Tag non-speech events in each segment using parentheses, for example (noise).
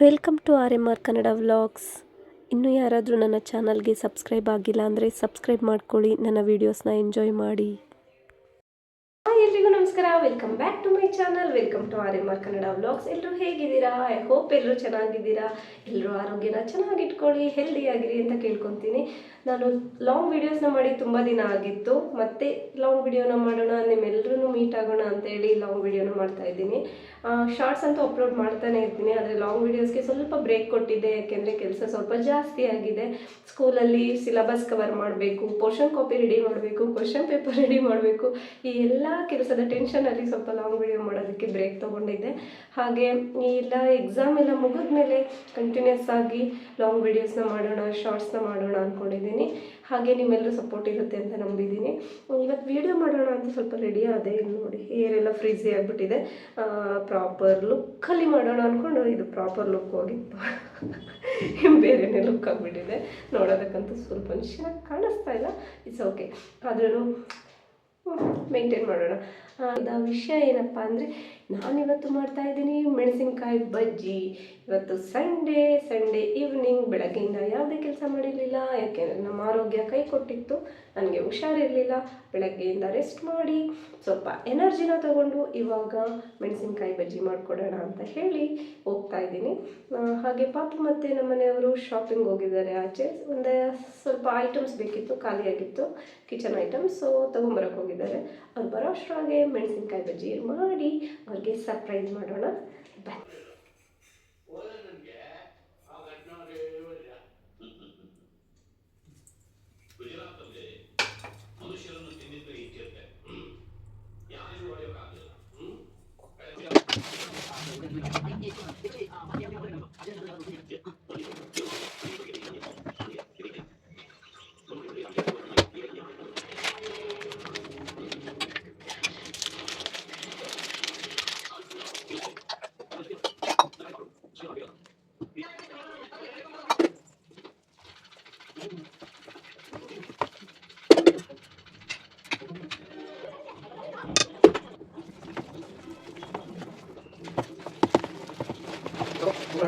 Welcome to R M R Kannada vlogs. ಇನ್ನೂ ಯಾರಾದರೂ ನನ್ನ ಚಾನಲ್ಗೆ ಸಬ್ಸ್ಕ್ರೈಬ್ ಆಗಿಲ್ಲ ಅಂದರೆ ಸಬ್ಸ್ಕ್ರೈಬ್ ಮಾಡ್ಕೊಳ್ಳಿ, ನನ್ನ ವೀಡಿಯೋಸ್ನ ಎಂಜಾಯ್ ಮಾಡಿ. ಎಲ್ರಿಗೂ ನಮಸ್ಕಾರ. Welcome back to my channel welcome to R M R Kannada vlogs ಎಲ್ಲರೂ ಹೇಗಿದ್ದೀರಾ? ಐ ಹೋಪ್ ಎಲ್ಲರೂ ಚೆನ್ನಾಗಿದ್ದೀರಾ? ಎಲ್ಲರೂ ಆರೋಗ್ಯನ ಚೆನ್ನಾಗಿಟ್ಕೊಳ್ಳಿ ಹೆಲ್ದಿಯಾಗಿರಿ ಅಂತ ಕೇಳ್ಕೊತೀನಿ. ನಾನು ಲಾಂಗ್ ವೀಡಿಯೋಸ್ನ ಮಾಡಿ ತುಂಬ ದಿನ ಆಗಿತ್ತು. ಮತ್ತೆ ಲಾಂಗ್ ವಿಡಿಯೋನ ಮಾಡೋಣ ನಿಮ್ಮೆಲ್ಲರೂ ಮೀಟ್ ಆಗೋಣ ಅಂತೇಳಿ ಲಾಂಗ್ ವೀಡಿಯೋನ ಮಾಡ್ತಾ ಇದ್ದೀನಿ. ಶಾರ್ಟ್ಸ್ ಅಂತೂ ಅಪ್ಲೋಡ್ ಮಾಡ್ತಾನೆ ಇರ್ತೀನಿ. ಆದರೆ ಲಾಂಗ್ ವೀಡಿಯೋಸ್ಗೆ ಸ್ವಲ್ಪ ಬ್ರೇಕ್ ಕೊಟ್ಟಿದ್ದೆ ಯಾಕೆಂದರೆ ಕೆಲಸ ಸ್ವಲ್ಪ ಜಾಸ್ತಿ ಆಗಿದೆ. ಸ್ಕೂಲಲ್ಲಿ ಸಿಲಬಸ್ ಕವರ್ ಮಾಡಬೇಕು ಪೋರ್ಷನ್ ಕಾಪಿ ರೆಡಿ ಮಾಡಬೇಕು ಕ್ವಶನ್ ಪೇಪರ್ ರೆಡಿ ಮಾಡಬೇಕು. ಈ ಎಲ್ಲ ಕೆಲಸದ ಟೆನ್ಷನಲ್ಲಿ ಸ್ವಲ್ಪ ಲಾಂಗ್ ವಿಡಿಯೋ ಮಾಡೋದಕ್ಕೆ ಬ್ರೇಕ್ ತೊಗೊಂಡಿದ್ದೆ. ಹಾಗೆ ಇಲ್ಲ ಎಕ್ಸಾಮ್ ಎಲ್ಲ ಮುಗಿದ್ಮೇಲೆ ಕಂಟಿನ್ಯೂಸ್ ಆಗಿ ಲಾಂಗ್ ವಿಡಿಯೋಸ್ನ ಮಾಡೋಣ ಶಾರ್ಟ್ಸ್ನ ಮಾಡೋಣ ಅಂದ್ಕೊಂಡಿದ್ದೀನಿ ಹಾಗೆ ನಿಮ್ಮೆಲ್ಲರೂ ಸಪೋರ್ಟ್ ಇರುತ್ತೆ ಅಂತ ನಂಬಿದ್ದೀನಿ. ಇವತ್ತು ವಿಡಿಯೋ ಮಾಡೋಣ ಅಂತ ಸ್ವಲ್ಪ ರೆಡಿ ಆದೆ. ಇಲ್ಲಿ ನೋಡಿ ಹೇರ್ ಎಲ್ಲ ಫ್ರೀಸಿ ಆಗಿಬಿಟ್ಟಿದೆ. ಪ್ರಾಪರ್ ಲುಕ್ಕಲ್ಲಿ ಮಾಡೋಣ ಅಂದ್ಕೊಂಡು ಇದು ಪ್ರಾಪರ್ ಲುಕ್ ಹೋಗಿತ್ತು (laughs) ಬೇರೆನೇ ಲುಕ್ ಆಗಿಬಿಟ್ಟಿದೆ. ನೋಡೋದಕ್ಕಂತೂ ಸ್ವಲ್ಪ ಚೆನ್ನಾಗಿ ಕಾಣಿಸ್ತಾ ಇಲ್ಲ. ಇಟ್ಸ್ ಓಕೆ ಆದ್ರೂ ಮೇಂಟೈನ್ ಮಾಡೋಣ ಇದು ವಿಷಯ ಏನಪ್ಪ ಅಂದರೆ ನಾನಿವತ್ತು ಮಾಡ್ತಾ ಇದ್ದೀನಿ ಮೆಣಸಿನ್ಕಾಯಿ ಬಜ್ಜಿ. ಇವತ್ತು ಸಂಡೇ ಸಂಡೇ ಈವ್ನಿಂಗ್ ಬೆಳಗ್ಗೆಯಿಂದ ಯಾವುದೇ ಕೆಲಸ ಮಾಡಿರಲಿಲ್ಲ. ಯಾಕೆಂದರೆ ನಮ್ಮ ಆರೋಗ್ಯ ಕೈ ಕೊಟ್ಟಿತ್ತು, ನನಗೆ ಹುಷಾರಿರಲಿಲ್ಲ. ಬೆಳಗ್ಗೆಯಿಂದ ರೆಸ್ಟ್ ಮಾಡಿ ಸ್ವಲ್ಪ ಎನರ್ಜಿನ ತಗೊಂಡು ಇವಾಗ ಮೆಣಸಿನ್ಕಾಯಿ ಬಜ್ಜಿ ಮಾಡಿಕೊಡೋಣ ಅಂತ ಹೇಳಿ ಹೋಗ್ತಾ ಇದ್ದೀನಿ. ಹಾಗೆ ಪಾಪ ಮತ್ತು ನಮ್ಮ ಮನೆಯವರು ಶಾಪಿಂಗ್ ಹೋಗಿದ್ದಾರೆ ಆಚೆ. ಒಂದು ಸ್ವಲ್ಪ ಐಟಮ್ಸ್ ಬೇಕಿತ್ತು, ಖಾಲಿಯಾಗಿತ್ತು ಕಿಚನ್ ಐಟಮ್ಸ್ ಸೊ ತೊಗೊಂಬರಕ್ಕೆ ಹೋಗಿದ್ದಾರೆ. ಅವ್ರು ಬರೋ ಅಷ್ಟರೊಳಗೆ ಮೆಣಸಿನ್ಕಾಯಿ ಬಜ್ಜಿ ಮಾಡಿ ಅವ್ರಿಗೆ ಸರ್ಪ್ರೈಸ್ ಮಾಡೋಣ. ಬನ್ನಿ.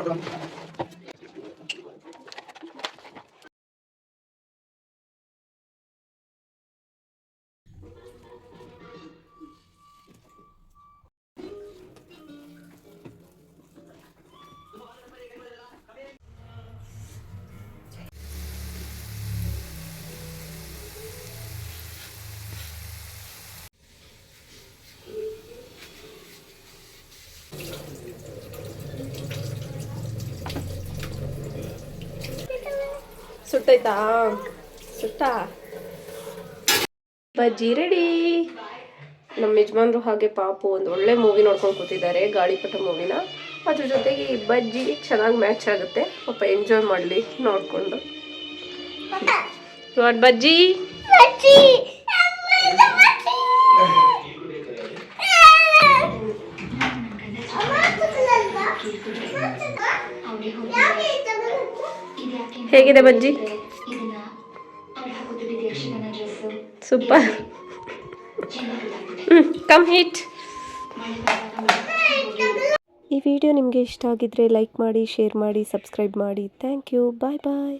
Gracias. ಸುಟ್ಟೈತಾ ಸುಟ್ಟಾ ಬಜ್ಜಿ ರೆಡಿ ನಮ್ಮ ಯಜಮಾನ್ರು ಹಾಗೆ ಪಾಪು ಒಂದು ಒಳ್ಳೆ ಮೂವಿ ನೋಡ್ಕೊಂಡು ಕೂತಿದ್ದಾರೆ, ಗಾಳಿಪಟ ಮೂವಿನ ಅದ್ರ ಜೊತೆಗೆ ಈ ಬಜ್ಜಿ ಚೆನ್ನಾಗಿ ಮ್ಯಾಚ್ ಆಗುತ್ತೆ. ಪಾಪ ಎಂಜಾಯ್ ಮಾಡಲಿ, ನೋಡಿಕೊಂಡು. ಬಜ್ಜಿ ಬಜ್ಜಿ ಹೇಗಿದೆ ಬಜ್ಜಿ ಸೂಪರ್ ಕಮ್ ಹಿಟ್ ಈ ವಿಡಿಯೋ ನಿಮಗೆ ಇಷ್ಟ ಆಗಿದ್ರೆ ಲೈಕ್ ಮಾಡಿ ಶೇರ್ ಮಾಡಿ ಸಬ್ಸ್ಕ್ರೈಬ್ ಮಾಡಿ. Thank you bye bye